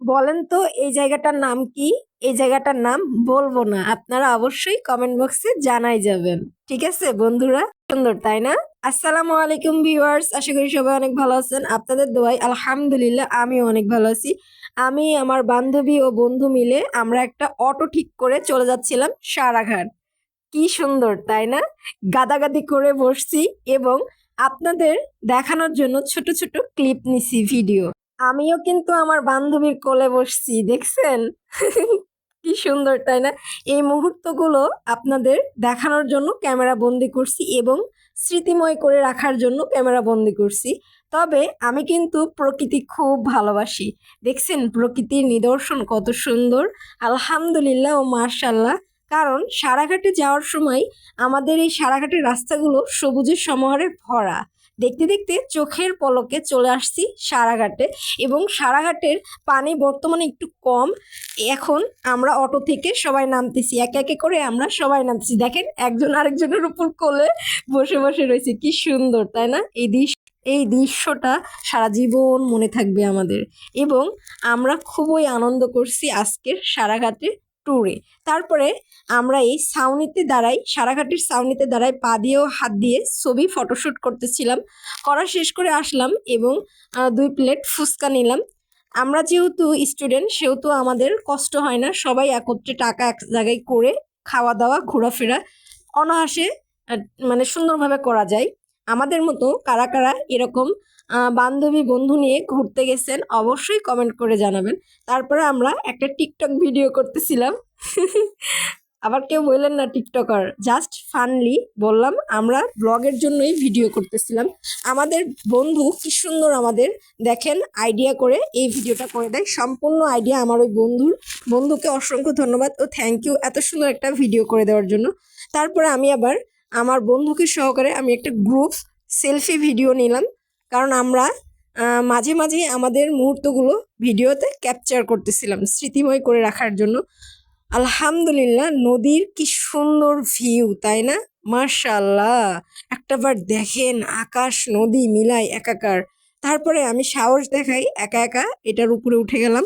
বলেন তো, এই জায়গাটার নাম কি? এই জায়গাটার নাম বলব না, আপনারা অবশ্যই কমেন্ট বক্সে জানাই যাবেন, ঠিক আছে বন্ধুরা? সুন্দর, তাই না? আসসালামু আলাইকুম ভিউয়ার্স আশা করি সবাই অনেক ভালো আছেন, আপনাদের দোয়াই আলহামদুলিল্লাহ আমিও অনেক ভালো আছি। আমি, আমার বান্ধবী ও বন্ধু মিলে আমরা একটা অটো ঠিক করে চলে যাচ্ছিলাম সারাঘাট। কি সুন্দর, তাই না? গাদাগাদি করে বসছি এবং আপনাদের দেখানোর জন্য ছোট ছোট ক্লিপ নিছি ভিডিও আমিও কিন্তু আমার বান্ধবীর কোলে বসছি, দেখছেন? কি সুন্দর, তাই না? এই মুহূর্তগুলো আপনাদের দেখানোর জন্য ক্যামেরা বন্দি করছি এবং স্মৃতিময় করে রাখার জন্য ক্যামেরা বন্দি করছি। তবে আমি কিন্তু প্রকৃতি খুব ভালোবাসি। দেখছেন প্রকৃতির নিদর্শন কত সুন্দর। আলহামদুলিল্লাহ ও মার্শাল্লাহ কারণ সারাঘাটে যাওয়ার সময় আমাদের এই সারাঘাটের রাস্তাগুলো সবুজের সমাহারে ভরা। দেখতে দেখতে চোখের পলকে চলে আসছি সারাঘাটে এবং সারাঘাটের পানি বর্তমানে একটু কম। এখন আমরা অটো থেকে সবাই নামতেছি, একে একে করে আমরা সবাই নামতেছি। দেখেন একজন আরেকজনের উপর কোলে বসে বসে রয়েছে। কি সুন্দর, তাই না? এই দৃশ্য, এই দৃশ্যটা সারা জীবন মনে থাকবে আমাদের। এবং আমরা খুবই আনন্দ করছি আজকের সারাঘাটে ট্যুরে তারপরে আমরা এই সাউনিতে দাঁড়াই সারাঘাটের সাউনিতে দাঁড়াই পা দিয়েও হাত দিয়ে ছবি ফটোশ্যুট করতেছিলাম। করা শেষ করে আসলাম এবং দুই প্লেট ফুচকা নিলাম। আমরা যেহেতু স্টুডেন্ট সেহেতু আমাদের কষ্ট হয় না সবাই একত্রে টাকা এক জায়গায় করে খাওয়া দাওয়া ঘোরাফেরা অনায়াসে আহ, মানে সুন্দরভাবে করা যায়। আমাদের মতো কারা কারা এরকম বান্ধবী বন্ধু নিয়ে ঘুরতে গেছেন, অবশ্যই কমেন্ট করে জানাবেন। তারপরে আমরা একটা টিকটক ভিডিও করতেছিলাম। আবার কেউ বললেন না টিকটকার জাস্ট ফানলি বললাম, আমরা ব্লগের জন্যই ভিডিও করতেছিলাম। আমাদের বন্ধু কি সুন্দর আমাদের, দেখেন আইডিয়া করে এই ভিডিওটা করে দেয়। সম্পূর্ণ আইডিয়া আমার ওই বন্ধুর। বন্ধুকে অসংখ্য ধন্যবাদ ও থ্যাংক ইউ এত সুন্দর একটা ভিডিও করে দেওয়ার জন্য। তারপরে আমি আবার আমার বন্ধুকে সহকারে আমি একটা গ্রুপ সেলফি ভিডিও নিলাম। কারণ আমরা মাঝে মাঝে আমাদের মুহূর্তগুলো ভিডিওতে ক্যাপচার করতেছিলাম, স্মৃতিময় করে রাখার জন্য। আলহামদুলিল্লাহ, নদীর কি সুন্দর ভিউ তাই না? মার্শাল্লাহ একটাবার দেখেন, আকাশ, নদী মিলাই একাকার। তারপরে আমি সাহস দেখাই, একা একা এটার উপরে উঠে গেলাম।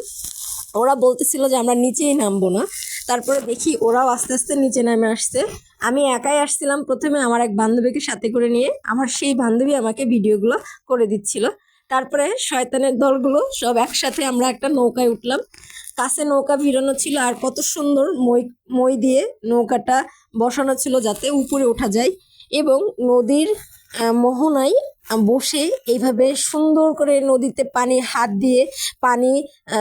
ওরা বলতেছিল যে আমরা নিচেই নামবো না। তারপরে দেখি ওরাও আস্তে আস্তে নিচে নামে আসছে। আমি একাই আসছিলাম প্রথমে আমার এক বান্ধবীকে সাথে করে নিয়ে। আমার সেই বান্ধবী আমাকে ভিডিওগুলো করে দিচ্ছিল। তারপরে শয়তানের দলগুলো সব একসাথে আমরা একটা নৌকায় উঠলাম। কাছে নৌকা ভিড়ানো ছিল আর কত সুন্দর মই মই দিয়ে নৌকাটা বসানো ছিল যাতে উপরে ওঠা যায়। এবং নদীর মোহনায় বসে এইভাবে সুন্দর করে নদীতে পানি, হাত দিয়ে পানি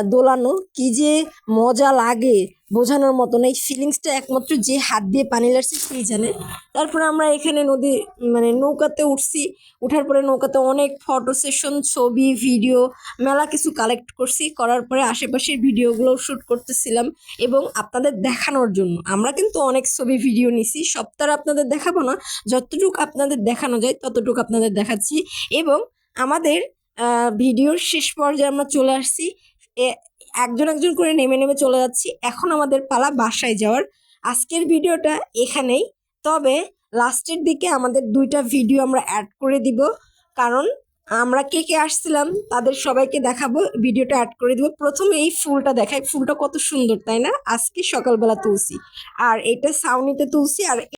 দোলানো। কী যে মজা লাগে। বোঝানোর মতো না। এই ফিলিংসটা একমাত্র যে হাত দিয়ে পানি লাগছে সেই জানে। তারপরে আমরা এখানে নদী মানে নৌকাতে উঠছি। উঠার পরে নৌকাতে অনেক ফটো সেশন ছবি ভিডিও মেলা কিছু কালেক্ট করছি। করার পরে আশেপাশের ভিডিওগুলো শ্যুট করতেছিলাম এবং আপনাদের দেখানোর জন্য। আমরা কিন্তু অনেক ছবি ভিডিও নিছি। সব তো আর আপনাদের দেখাবো না। যতটুকু আপনাদের দেখানো যায়, ততটুকু আপনাদের দেখাচ্ছি। এবং আমাদের ভিডিওর শেষ পর্যায়ে আমরা চলে আসছি। একজন একজন করে নেমে নেমে চলে যাচ্ছি। এখন আমাদের পালা বাসায় যাওয়ার আজকের ভিডিওটা এখানেই। তবে লাস্টের দিকে আমাদের দুইটা ভিডিও আমরা অ্যাড করে দিব। কারণ আমরা কে কে আসছিলাম তাদের সবাইকে দেখাবো, ভিডিওটা অ্যাড করে দিব। প্রথমে এই ফুলটা দেখাই। ফুলটা কত সুন্দর, তাই না? আজকে সকালবেলা তুলছি আর এটা সাউনিতে তুলছি আর